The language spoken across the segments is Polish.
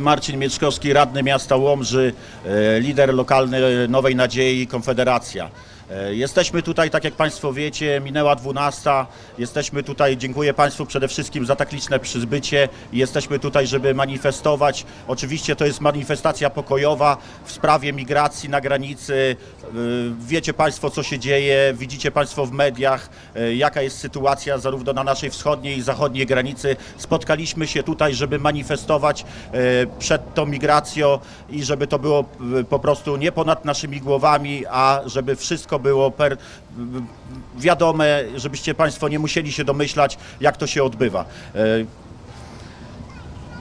Marcin Mieczkowski, radny miasta Łomży, e, lider lokalny Nowej Nadziei Konfederacja. E, Jesteśmy tutaj, tak jak Państwo wiecie, minęła 12. Jesteśmy tutaj, dziękuję Państwu przede wszystkim za tak liczne przybycie. Jesteśmy tutaj, żeby manifestować. Oczywiście to jest manifestacja pokojowa w sprawie migracji na granicy. E, Wiecie Państwo, co się dzieje, widzicie Państwo w mediach, e, jaka jest sytuacja zarówno na naszej wschodniej i zachodniej granicy. Spotkaliśmy się tutaj, żeby manifestować przed tą migracją i żeby to było po prostu nie ponad naszymi głowami, a żeby wszystko było per, wiadome, żebyście Państwo nie musieli się domyślać, jak to się odbywa. E,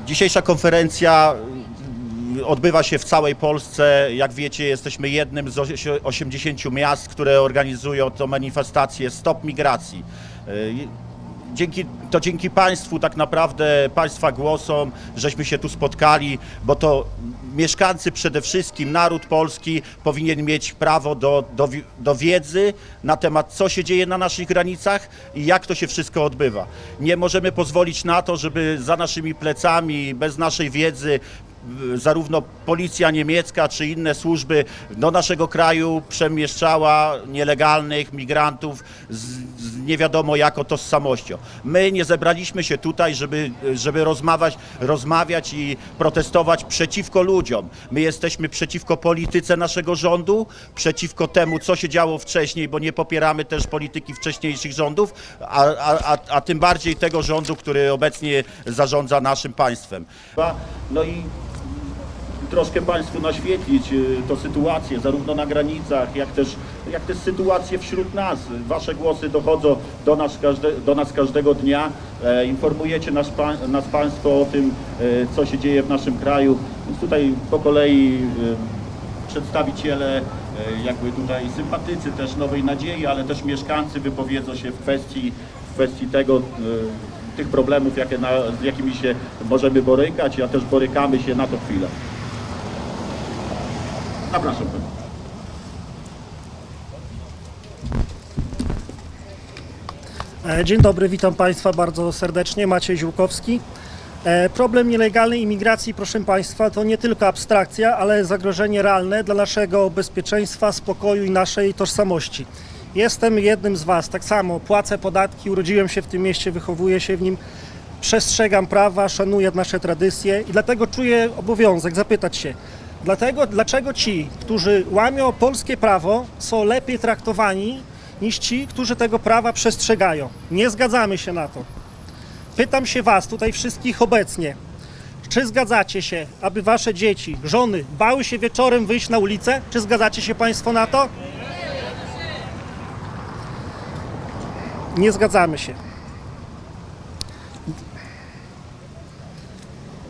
Dzisiejsza konferencja mm, odbywa się w całej Polsce. Jak wiecie, jesteśmy jednym z osi- 80 miast, które organizują tę manifestację Stop Migracji. Dzięki, to dzięki Państwu, tak naprawdę Państwa głosom, żeśmy się tu spotkali, bo to mieszkańcy przede wszystkim, naród polski powinien mieć prawo do, do, do wiedzy na temat, co się dzieje na naszych granicach i jak to się wszystko odbywa. Nie możemy pozwolić na to, żeby za naszymi plecami, bez naszej wiedzy, zarówno policja niemiecka czy inne służby do naszego kraju przemieszczała nielegalnych migrantów z, z nie wiadomo jaką tożsamością. My nie zebraliśmy się tutaj, żeby, żeby rozmawiać, rozmawiać i protestować przeciwko ludziom. My jesteśmy przeciwko polityce naszego rządu, przeciwko temu, co się działo wcześniej, bo nie popieramy też polityki wcześniejszych rządów, a, a, a, a tym bardziej tego rządu, który obecnie zarządza naszym państwem. No i troszkę Państwu naświetlić y, tę sytuację, zarówno na granicach, jak też, jak też sytuację wśród nas. Wasze głosy dochodzą do nas, każde, do nas każdego dnia. E, informujecie nas, nas Państwo o tym, e, co się dzieje w naszym kraju. Więc tutaj po kolei e, przedstawiciele, jakby tutaj sympatycy też Nowej Nadziei, ale też mieszkańcy wypowiedzą się w kwestii, w kwestii tego, tych problemów, jakie na, z jakimi się możemy borykać, a też borykamy się na to chwilę. Zapraszam Pana. E, Dzień dobry, witam Państwa bardzo serdecznie. Maciej Ziółkowski. E, Problem nielegalnej imigracji, proszę Państwa, to nie tylko abstrakcja, ale zagrożenie realne dla naszego bezpieczeństwa, spokoju i naszej tożsamości. Jestem jednym z Was, tak samo płacę podatki, urodziłem się w tym mieście, wychowuję się w nim, przestrzegam prawa, szanuję nasze tradycje i dlatego czuję obowiązek zapytać się, dlatego, dlaczego ci, którzy łamią polskie prawo, są lepiej traktowani niż ci, którzy tego prawa przestrzegają. Nie zgadzamy się na to. Pytam się Was, tutaj wszystkich obecnie, czy zgadzacie się, aby Wasze dzieci, żony bały się wieczorem wyjść na ulicę? Czy zgadzacie się Państwo na to? Nie zgadzamy się.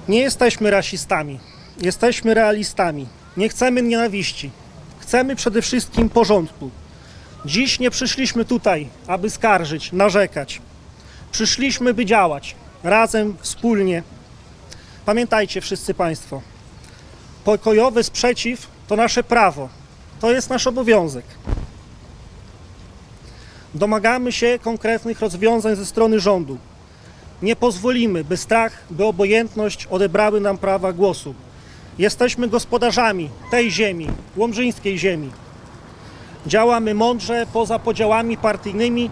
Nie jesteśmy rasistami, jesteśmy realistami. Nie chcemy nienawiści. Chcemy przede wszystkim porządku. Dziś nie przyszliśmy tutaj, aby skarżyć, narzekać. Przyszliśmy, by działać razem, wspólnie. Pamiętajcie wszyscy Państwo, pokojowy sprzeciw to nasze prawo, to jest nasz obowiązek. Domagamy się konkretnych rozwiązań ze strony rządu. Nie pozwolimy, by strach, by obojętność odebrały nam prawa głosu. Jesteśmy gospodarzami tej ziemi, łomżyńskiej ziemi. Działamy mądrze, poza podziałami partyjnymi.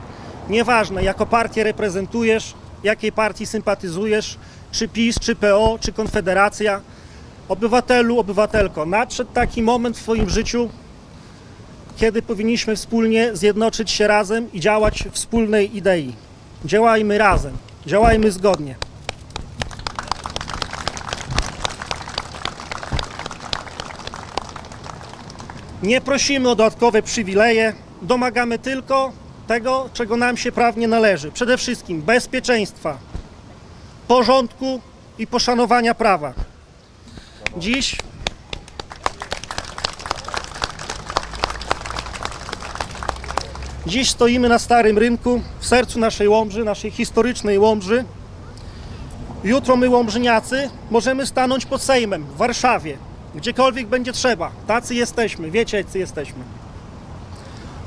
Nieważne, jaką partię reprezentujesz, jakiej partii sympatyzujesz, czy PiS, czy PO, czy Konfederacja. Obywatelu, obywatelko, nadszedł taki moment w Twoim życiu, kiedy powinniśmy wspólnie zjednoczyć się razem i działać wspólnej idei. Działajmy razem, działajmy zgodnie. Nie prosimy o dodatkowe przywileje, domagamy tylko tego, czego nam się prawnie należy. Przede wszystkim bezpieczeństwa, porządku i poszanowania prawa. Dziś Dziś stoimy na Starym Rynku, w sercu naszej Łomży, naszej historycznej Łomży. Jutro my, Łomżyniacy, możemy stanąć pod Sejmem w Warszawie, gdziekolwiek będzie trzeba. Tacy jesteśmy, wiecie, jacy jesteśmy.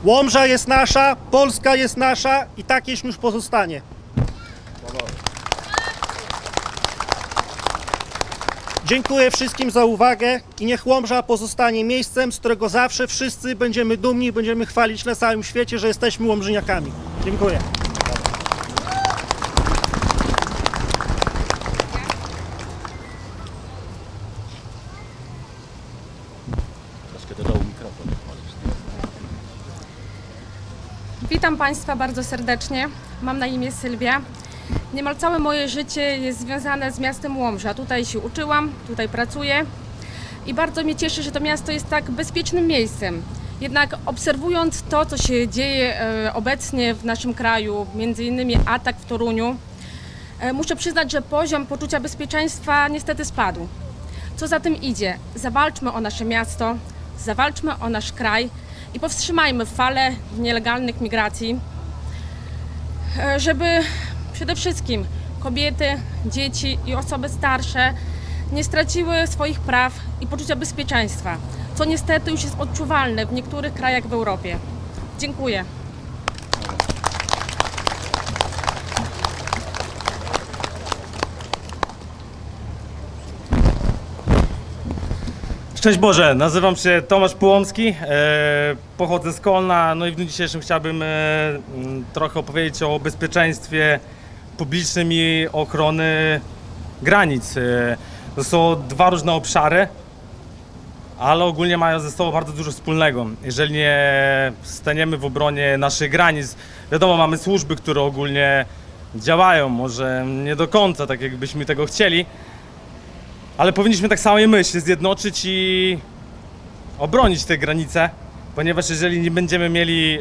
Łomża jest nasza, Polska jest nasza i takież już pozostanie. Dziękuję wszystkim za uwagę i niech Łomża pozostanie miejscem, z którego zawsze wszyscy będziemy dumni będziemy chwalić na całym świecie, że jesteśmy Łomżyniakami. Dziękuję. Troszkę do dołu mikrofon. Witam Państwa bardzo serdecznie. Mam na imię Sylwia. Niemal całe moje życie jest związane z miastem Łomża. Tutaj się uczyłam, tutaj pracuję i bardzo mnie cieszy, że to miasto jest tak bezpiecznym miejscem. Jednak obserwując to, co się dzieje e, obecnie w naszym kraju, między innymi atak w Toruniu, e, muszę przyznać, że poziom poczucia bezpieczeństwa niestety spadł. Co za tym idzie? Zawalczmy o nasze miasto, zawalczmy o nasz kraj i powstrzymajmy falę nielegalnych migracji, e, żeby przede wszystkim kobiety, dzieci i osoby starsze nie straciły swoich praw i poczucia bezpieczeństwa, co niestety już jest odczuwalne w niektórych krajach w Europie. Dziękuję. Szczęść Boże, nazywam się Tomasz Pułomski, e, pochodzę z Kolna, no i w dniu dzisiejszym chciałbym e, trochę opowiedzieć o bezpieczeństwie publicznym i ochrony granic. E, to są dwa różne obszary, ale ogólnie mają ze sobą bardzo dużo wspólnego. Jeżeli nie staniemy w obronie naszych granic, wiadomo, mamy służby, które ogólnie działają, może nie do końca tak, jakbyśmy tego chcieli, ale powinniśmy tak samo i my się zjednoczyć i obronić te granice, ponieważ jeżeli nie będziemy mieli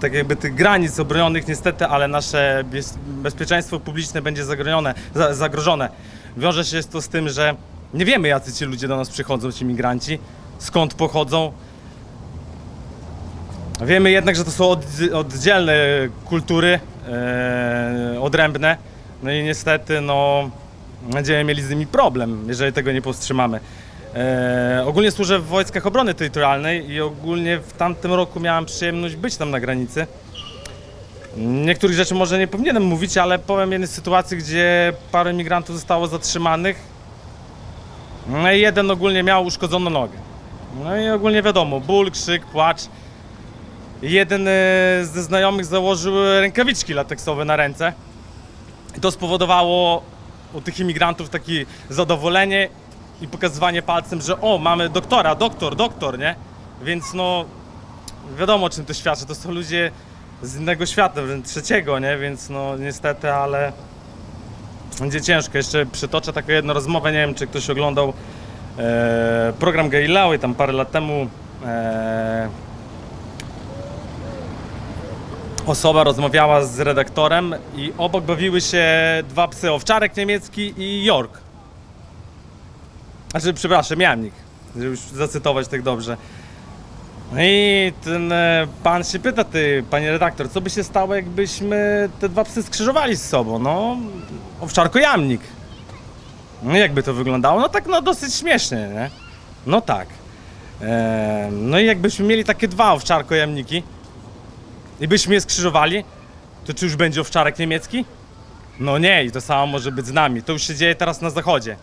tak jakby tych granic obronionych niestety, ale nasze bez- bezpieczeństwo publiczne będzie zagrożone, za- zagrożone. Wiąże się to z tym, że nie wiemy jacy ci ludzie do nas przychodzą, ci migranci, skąd pochodzą. Wiemy jednak, że to są od, oddzielne kultury, e, odrębne. No i niestety, no, będziemy mieli z nimi problem, jeżeli tego nie powstrzymamy. E, ogólnie służę w Wojskach Obrony Terytorialnej i ogólnie w tamtym roku miałem przyjemność być tam na granicy. Niektórych rzeczy może nie powinienem mówić, ale powiem jednej sytuacji, gdzie parę migrantów zostało zatrzymanych. No i jeden ogólnie miał uszkodzoną nogę. No i ogólnie wiadomo, ból, krzyk, płacz. Jeden e, ze znajomych założył rękawiczki lateksowe na ręce. I to spowodowało u tych imigrantów takie zadowolenie i pokazywanie palcem, że o, mamy doktora, doktor, doktor, nie? Więc no, wiadomo o czym to świadczy, to są ludzie z innego świata, trzeciego, nie? Więc no niestety, ale będzie ciężko. Jeszcze przytoczę taką jedną rozmowę, nie wiem czy ktoś oglądał e, program Galileo i tam parę lat temu e, osoba rozmawiała z redaktorem i obok bawiły się dwa psy, owczarek niemiecki i York. Znaczy, przepraszam, jamnik, żeby już zacytować tak dobrze. No i ten e, pan się pyta, ty, panie redaktor, co by się stało, jakbyśmy te dwa psy skrzyżowali z sobą? No, owczarko-jamnik. No jakby to wyglądało? No tak, no dosyć śmiesznie, nie? No tak. E, no i jakbyśmy mieli takie dwa owczarko-jamniki, i byśmy je skrzyżowali, to czy już będzie owczarek niemiecki? No nie, i to samo może być z nami. To już się dzieje teraz na zachodzie.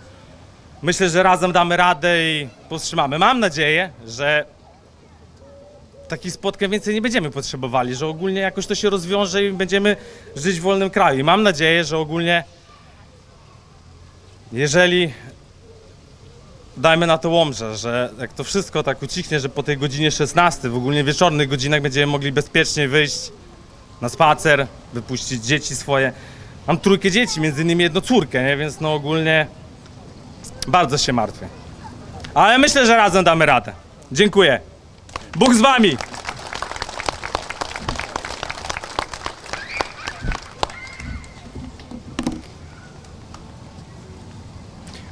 Myślę, że razem damy radę i powstrzymamy. Mam nadzieję, że takich spotkań więcej nie będziemy potrzebowali, że ogólnie jakoś to się rozwiąże i będziemy żyć w wolnym kraju. I mam nadzieję, że ogólnie jeżeli dajmy na to łomże, że jak to wszystko tak ucichnie, że po tej godzinie 16, w ogólnie wieczornych godzinach będziemy mogli bezpiecznie wyjść na spacer, wypuścić dzieci swoje. Mam trójkę dzieci, między innymi jedną córkę, nie? więc no ogólnie bardzo się martwię. Ale myślę, że razem damy radę. Dziękuję. Bóg z wami!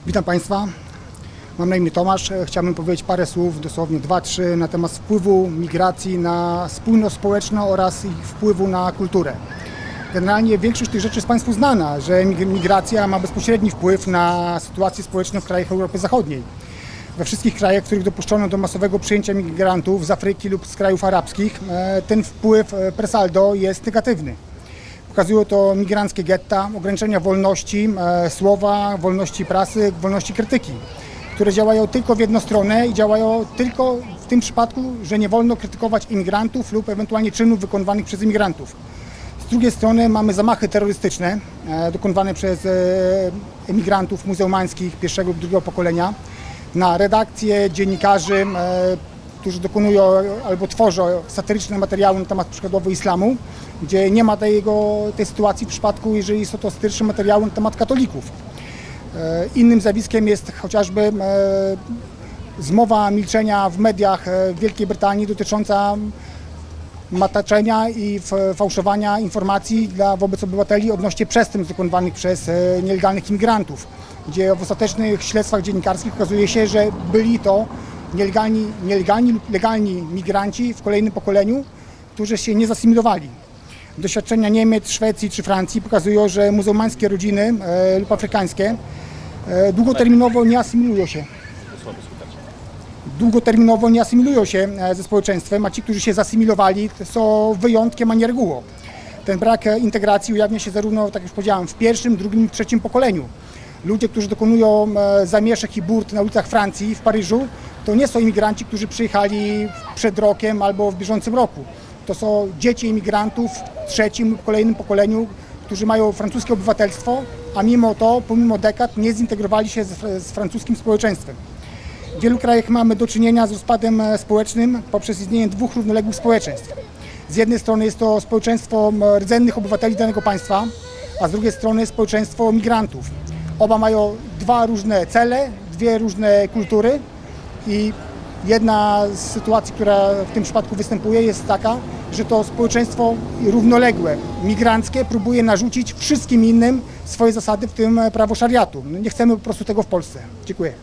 Witam Państwa. Mam na imię Tomasz. Chciałbym powiedzieć parę słów, dosłownie dwa, trzy, na temat wpływu migracji na spójność społeczną oraz ich wpływu na kulturę. Generalnie większość tych rzeczy jest Państwu znana, że mig- migracja ma bezpośredni wpływ na sytuację społeczną w krajach Europy Zachodniej. We wszystkich krajach, w których dopuszczono do masowego przyjęcia migrantów z Afryki lub z krajów arabskich, e, ten wpływ e, per saldo jest negatywny. Pokazują to migranckie getta, ograniczenia wolności e, słowa, wolności prasy, wolności krytyki, które działają tylko w jedną stronę i działają tylko w tym przypadku, że nie wolno krytykować imigrantów lub ewentualnie czynów wykonywanych przez imigrantów. Z drugiej strony mamy zamachy terrorystyczne e, dokonywane przez e, emigrantów muzułmańskich pierwszego lub drugiego pokolenia na redakcje, dziennikarzy, e, którzy dokonują albo tworzą satyryczne materiały na temat przykładowo islamu, gdzie nie ma tego, tej sytuacji w przypadku, jeżeli są to satyryczne materiały na temat katolików. E, Innym zjawiskiem jest chociażby e, zmowa milczenia w mediach e, w Wielkiej Brytanii dotycząca mataczenia i fałszowania informacji dla, wobec obywateli odnośnie przestępstw dokonywanych przez nielegalnych imigrantów, gdzie w ostatecznych śledztwach dziennikarskich okazuje się, że byli to nielegalni, nielegalni lub legalni migranci w kolejnym pokoleniu, którzy się nie zasymilowali. Doświadczenia Niemiec, Szwecji czy Francji pokazują, że muzułmańskie rodziny lub afrykańskie długoterminowo nie asymilują się długoterminowo nie asymilują się e, ze społeczeństwem, a ci, którzy się zasymilowali, są wyjątkiem, a nie regułą. Ten brak e, integracji ujawnia się zarówno, tak jak już powiedziałem, w pierwszym, drugim trzecim pokoleniu. Ludzie, którzy dokonują e, zamieszek i burt na ulicach Francji, w Paryżu, to nie są imigranci, którzy przyjechali przed rokiem albo w bieżącym roku. To są dzieci imigrantów w trzecim lub kolejnym pokoleniu, którzy mają francuskie obywatelstwo, a mimo to, pomimo dekad, nie zintegrowali się z, z francuskim społeczeństwem. W wielu krajach mamy do czynienia z rozpadem e, społecznym poprzez istnienie dwóch równoległych społeczeństw. Z jednej strony jest to społeczeństwo rdzennych obywateli danego państwa, a z drugiej strony społeczeństwo migrantów. Oba mają dwa różne cele, dwie różne kultury i jedna z sytuacji, która w tym przypadku występuje jest taka, że to społeczeństwo równoległe, migranckie próbuje narzucić wszystkim innym swoje zasady, w tym e, prawo szariatu. No nie chcemy po prostu tego w Polsce. Dziękuję.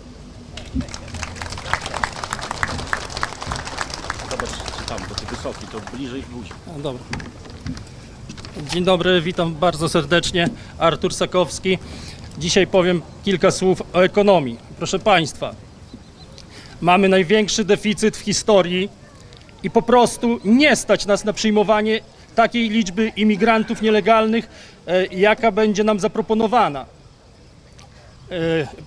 Zobacz, czy tam, bo ty wysoki, to bliżej buzi. No, Dobra. Dzień dobry, witam bardzo serdecznie. Artur Sakowski. Dzisiaj powiem kilka słów o ekonomii. Proszę Państwa, mamy największy deficyt w historii i po prostu nie stać nas na przyjmowanie takiej liczby imigrantów nielegalnych, e, jaka będzie nam zaproponowana. E,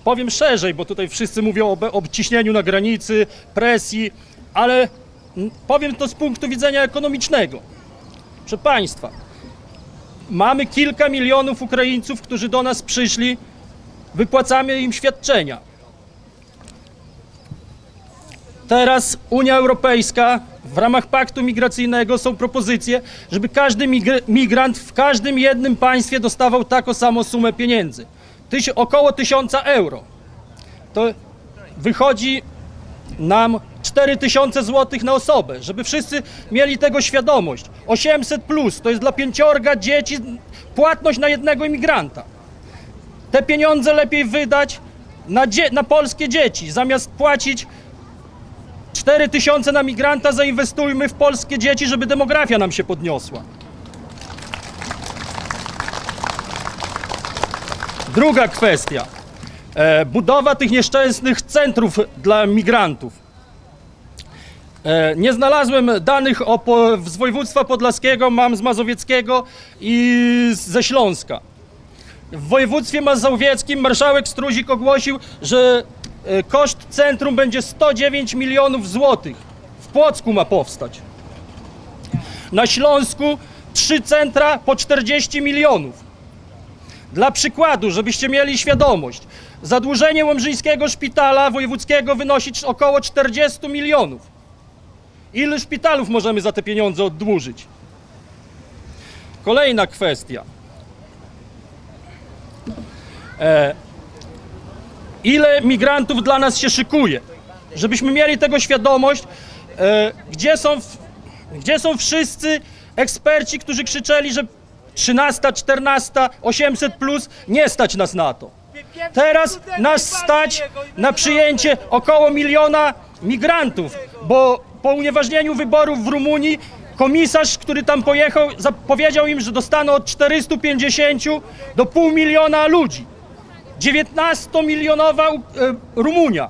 Powiem szerzej, bo tutaj wszyscy mówią o be- o ciśnieniu na granicy, presji, ale powiem to z punktu widzenia ekonomicznego. Proszę Państwa, mamy kilka milionów Ukraińców, którzy do nas przyszli, wypłacamy im świadczenia. Teraz Unia Europejska w ramach paktu migracyjnego są propozycje, żeby każdy migr- migrant w każdym jednym państwie dostawał taką samą sumę pieniędzy. Tyś, około 1000 euro. To wychodzi nam 4000 zł na osobę, żeby wszyscy mieli tego świadomość. 800 plus to jest dla pięciorga dzieci płatność na jednego imigranta. Te pieniądze lepiej wydać na, na polskie dzieci. Zamiast płacić 4000 na migranta, zainwestujmy w polskie dzieci, żeby demografia nam się podniosła. Druga kwestia. E, budowa tych nieszczęsnych centrów dla migrantów. E, Nie znalazłem danych o, po, z województwa podlaskiego, mam z mazowieckiego i ze Śląska. W województwie mazowieckim marszałek Struzik ogłosił, że koszt centrum będzie 109 milionów złotych. W Płocku ma powstać. Na Śląsku trzy centra po 40 milionów. Dla przykładu, żebyście mieli świadomość, zadłużenie Łomżyńskiego Szpitala Wojewódzkiego wynosi około 40 milionów. Ile szpitalów możemy za te pieniądze oddłużyć? Kolejna kwestia. E, ile migrantów dla nas się szykuje? Żebyśmy mieli tego świadomość, e, gdzie, są, gdzie są wszyscy eksperci, którzy krzyczeli, że 13, 14, 800 plus nie stać nas na to. Teraz nas stać na przyjęcie około miliona migrantów, bo po unieważnieniu wyborów w Rumunii komisarz, który tam pojechał, zapowiedział im, że dostaną od 450 do pół miliona ludzi. 19-milionowa e, Rumunia.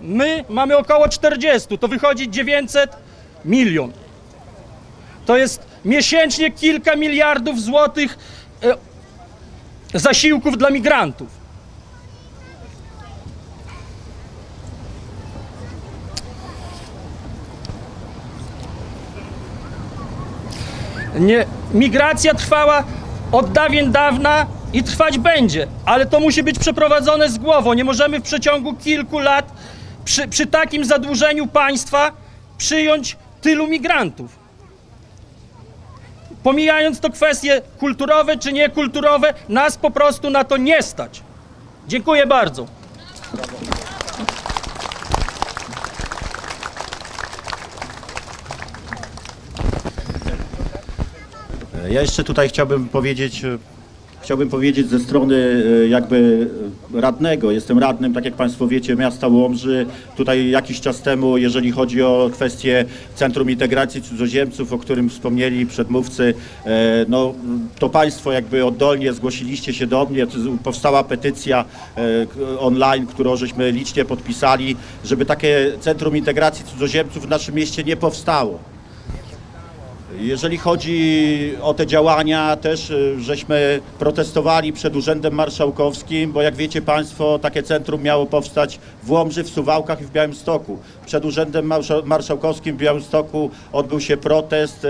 My mamy około 40, to wychodzi 900 milion. To jest miesięcznie kilka miliardów złotych e, zasiłków dla migrantów. Nie, migracja trwała od dawien dawna i trwać będzie, ale to musi być przeprowadzone z głową. Nie możemy w przeciągu kilku lat przy, przy takim zadłużeniu państwa przyjąć tylu migrantów. Pomijając to kwestie kulturowe czy niekulturowe, nas po prostu na to nie stać. Dziękuję bardzo. Ja jeszcze tutaj chciałbym powiedzieć, chciałbym powiedzieć ze strony e, jakby radnego. Jestem radnym, tak jak Państwo wiecie, miasta Łomży. Tutaj jakiś czas temu, jeżeli chodzi o kwestię Centrum Integracji Cudzoziemców, o którym wspomnieli przedmówcy, e, no to Państwo jakby oddolnie zgłosiliście się do mnie. Powstała petycja e, online, którą żeśmy licznie podpisali, żeby takie Centrum Integracji Cudzoziemców w naszym mieście nie powstało. Jeżeli chodzi o te działania, też y, żeśmy protestowali przed Urzędem Marszałkowskim, bo jak wiecie Państwo, takie centrum miało powstać w Łomży, w Suwałkach i w Białymstoku. Przed Urzędem Marsza- Marszałkowskim w Białymstoku odbył się protest e,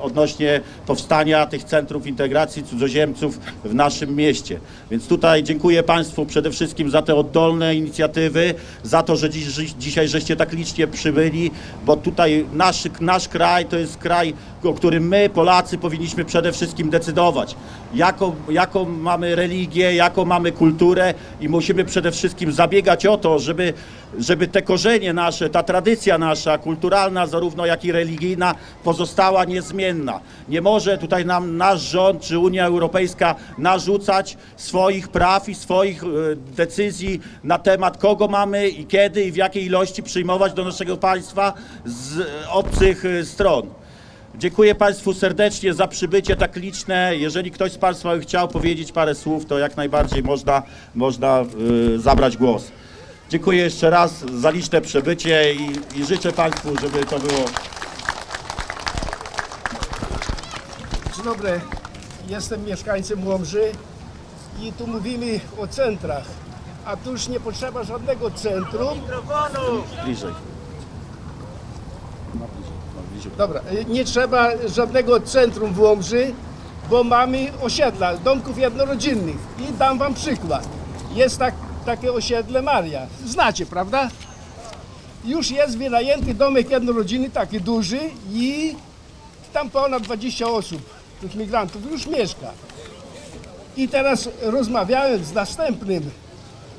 odnośnie powstania tych centrów integracji cudzoziemców w naszym mieście. Więc tutaj dziękuję Państwu przede wszystkim za te oddolne inicjatywy, za to, że dziś- dzisiaj żeście tak licznie przybyli, bo tutaj nasz, nasz kraj to jest kraj, o którym my, Polacy, powinniśmy przede wszystkim decydować. Jaką, jaką mamy religię, jaką mamy kulturę i musimy przede wszystkim zabiegać o to, żeby, żeby te korzenie nasze, ta tradycja nasza, kulturalna zarówno jak i religijna pozostała niezmienna. Nie może tutaj nam nasz rząd czy Unia Europejska narzucać swoich praw i swoich e, decyzji na temat kogo mamy i kiedy i w jakiej ilości przyjmować do naszego państwa z e, obcych e, stron. Dziękuję Państwu serdecznie za przybycie tak liczne. Jeżeli ktoś z Państwa by chciał powiedzieć parę słów, to jak najbardziej można, można y, zabrać głos. Dziękuję jeszcze raz za liczne przybycie i, i życzę Państwu, żeby to było Dzień dobry, jestem mieszkańcem Łomży i tu mówimy o centrach. A tu już nie potrzeba żadnego centrum. bliżej. Dobra, y, nie trzeba żadnego centrum w Łomży, bo mamy osiedla, domków jednorodzinnych. I dam wam przykład. Jest tak, takie osiedle Maria. Znacie, prawda? Już jest wynajęty domek jednorodzinny, taki duży i tam ponad 20 osób, tych migrantów już mieszka. I teraz rozmawiałem z następnym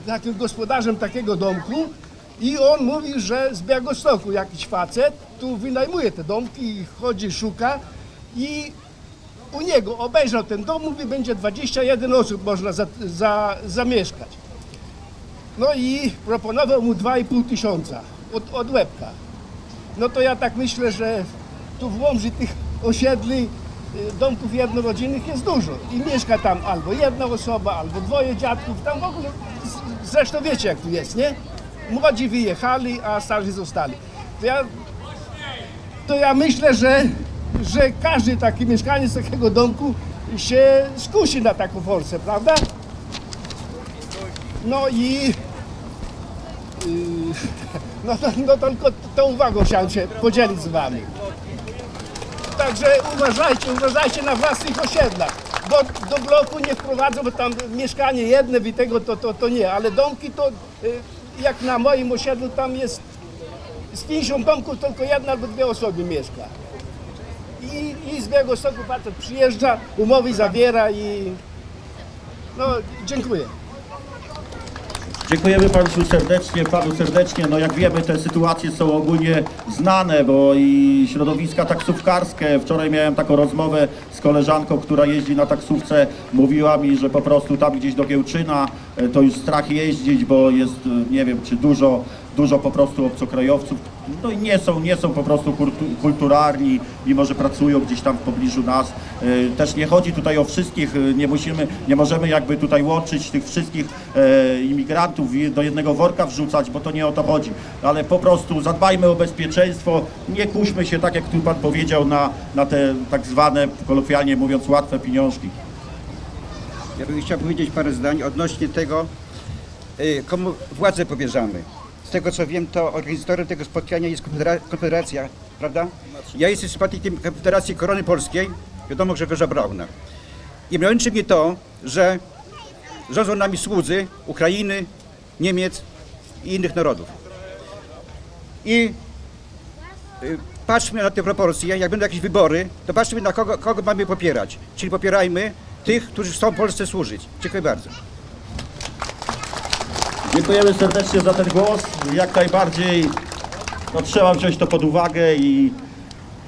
takim gospodarzem takiego domku i on mówi, że z Białegostoku jakiś facet tu wynajmuje te domki chodzi, szuka i u niego obejrzał ten dom, mówi, będzie 21 osób można za, za, zamieszkać. No i proponował mu 2,5 tysiąca od, od łebka. No to ja tak myślę, że tu w Łomży tych osiedli, y, domków jednorodzinnych jest dużo i mieszka tam albo jedna osoba, albo dwoje dziadków, tam w ogóle, zresztą wiecie jak tu jest, nie? Młodzi wyjechali, a starzy zostali. To ja, to ja myślę, że, że każdy taki mieszkaniec takiego domku się skusi na taką forsę, prawda? No i Yy, No no to tylko tą uwagą chciałem się podzielić z wami. Także uważajcie, uważajcie na własnych osiedlach. Do, do bloku nie wprowadzą, bo tam mieszkanie jedne i tego to, to, to nie, ale domki to y, jak na moim osiedlu tam jest z 50 domków tylko jedna albo dwie osoby mieszka. I, i z Białegostoku facet przyjeżdża, umowy zawiera i no dziękuję. Dziękujemy Państwu serdecznie, Panu serdecznie. No jak wiemy, te sytuacje są ogólnie znane, bo i środowiska taksówkarskie. Wczoraj miałem taką rozmowę z koleżanką, która jeździ na taksówce. Mówiła mi, że po prostu tam gdzieś do Giełczyna e, to już strach jeździć, bo jest, e, nie wiem, czy dużo, dużo po prostu obcokrajowców, no i nie są, nie są po prostu kultu- kulturalni, mimo że pracują gdzieś tam w pobliżu nas. E, Też nie chodzi tutaj o wszystkich, e, nie musimy, nie możemy jakby tutaj łączyć tych wszystkich e, imigrantów do jednego worka wrzucać, bo to nie o to chodzi. Ale po prostu zadbajmy o bezpieczeństwo, nie kuśmy się, tak jak tu Pan powiedział, na, na te tak zwane, kolokwialnie mówiąc, łatwe pieniążki. Ja bym chciał powiedzieć parę zdań odnośnie tego, komu władzę powierzamy. Z tego co wiem, to organizatorem tego spotkania jest Konfedera- Konfederacja, prawda? Ja jestem sympatykiem Konfederacji Korony Polskiej, wiadomo Grzegorza Brauna. I męczy mnie to, że rządzą nami słudzy Ukrainy, Niemiec i innych narodów. I y, patrzmy na te proporcje, jak będą jakieś wybory, to patrzmy na kogo, kogo mamy popierać. Czyli popierajmy tych, którzy chcą Polsce służyć. Dziękuję bardzo. Dziękujemy serdecznie za ten głos. Jak najbardziej no, trzeba wziąć to pod uwagę i,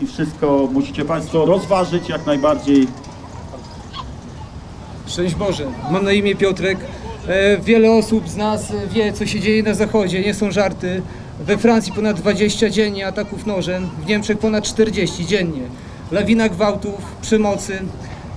i wszystko musicie Państwo rozważyć jak najbardziej. Szczęść Boże, mam na imię Piotrek. E, Wiele osób z nas e, wie, co się dzieje na zachodzie, nie są żarty. We Francji ponad 20 dziennie ataków nożem, w Niemczech ponad 40 dziennie. Lawina gwałtów, przemocy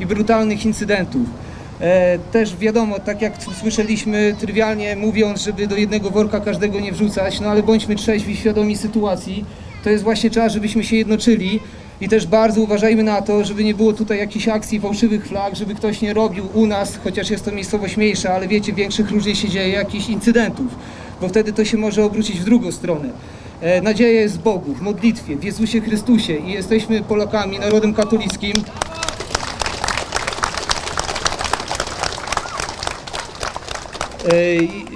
i brutalnych incydentów. E, Też wiadomo, tak jak słyszeliśmy, trywialnie mówiąc, żeby do jednego worka każdego nie wrzucać, no ale bądźmy trzeźwi, świadomi sytuacji. To jest właśnie czas, żebyśmy się jednoczyli i też bardzo uważajmy na to, żeby nie było tutaj jakichś akcji fałszywych flag, żeby ktoś nie robił u nas, chociaż jest to miejscowość mniejsza, ale wiecie, większych różnie się dzieje, jakichś incydentów, bo wtedy to się może obrócić w drugą stronę. E, Nadzieja jest w Bogu, w modlitwie, w Jezusie Chrystusie i jesteśmy Polakami, narodem katolickim.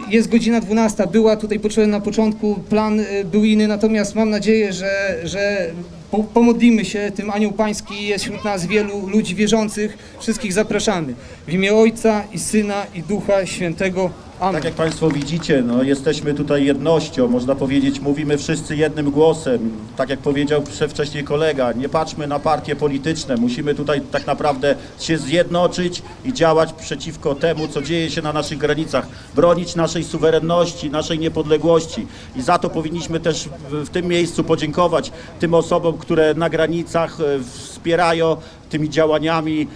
Jest godzina 12, była tutaj, poczułem na początku, plan e, był inny, natomiast mam nadzieję, że, że po- pomodlimy się, tym anioł pański jest wśród nas wielu ludzi wierzących, wszystkich zapraszamy. W imię Ojca i Syna i Ducha Świętego. Amen. Tak jak Państwo widzicie, no, jesteśmy tutaj jednością, można powiedzieć, mówimy wszyscy jednym głosem. Tak jak powiedział wcześniej kolega, nie patrzmy na partie polityczne, musimy tutaj tak naprawdę się zjednoczyć i działać przeciwko temu, co dzieje się na naszych granicach, bronić naszej suwerenności, naszej niepodległości. I za to powinniśmy też w, w tym miejscu podziękować tym osobom, które na granicach e, wspierają tymi działaniami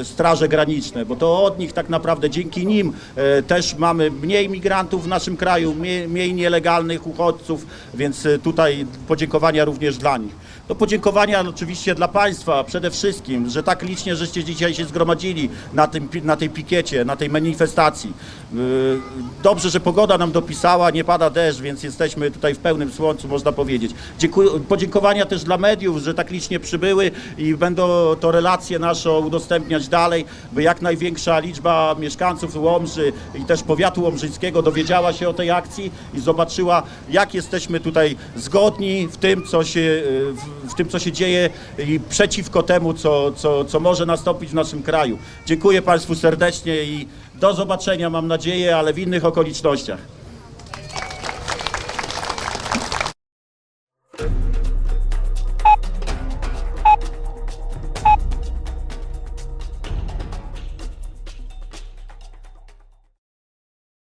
e, Straże Graniczne, bo to od nich tak naprawdę, dzięki nim e, też mamy mniej migrantów w naszym kraju, mniej, mniej nielegalnych uchodźców, więc e, tutaj podziękowania również dla nich. To podziękowania oczywiście dla Państwa przede wszystkim, że tak licznie żeście dzisiaj się zgromadzili na, tym, na tej pikiecie, na tej manifestacji. E, Dobrze, że pogoda nam dopisała, nie pada deszcz, więc jesteśmy tutaj w pełnym słońcu, można powiedzieć. Dziękuję, podziękowania też dla mediów, że tak licznie przybyły i będą to relacje nasze udostępniać dalej, by jak największa liczba mieszkańców Łomży i też powiatu łomżyńskiego dowiedziała się o tej akcji i zobaczyła, jak jesteśmy tutaj zgodni w tym, co się, y, w tym, co się dzieje i przeciwko temu, co, co, co może nastąpić w naszym kraju. Dziękuję Państwu serdecznie i do zobaczenia, mam nadzieję, ale w innych okolicznościach.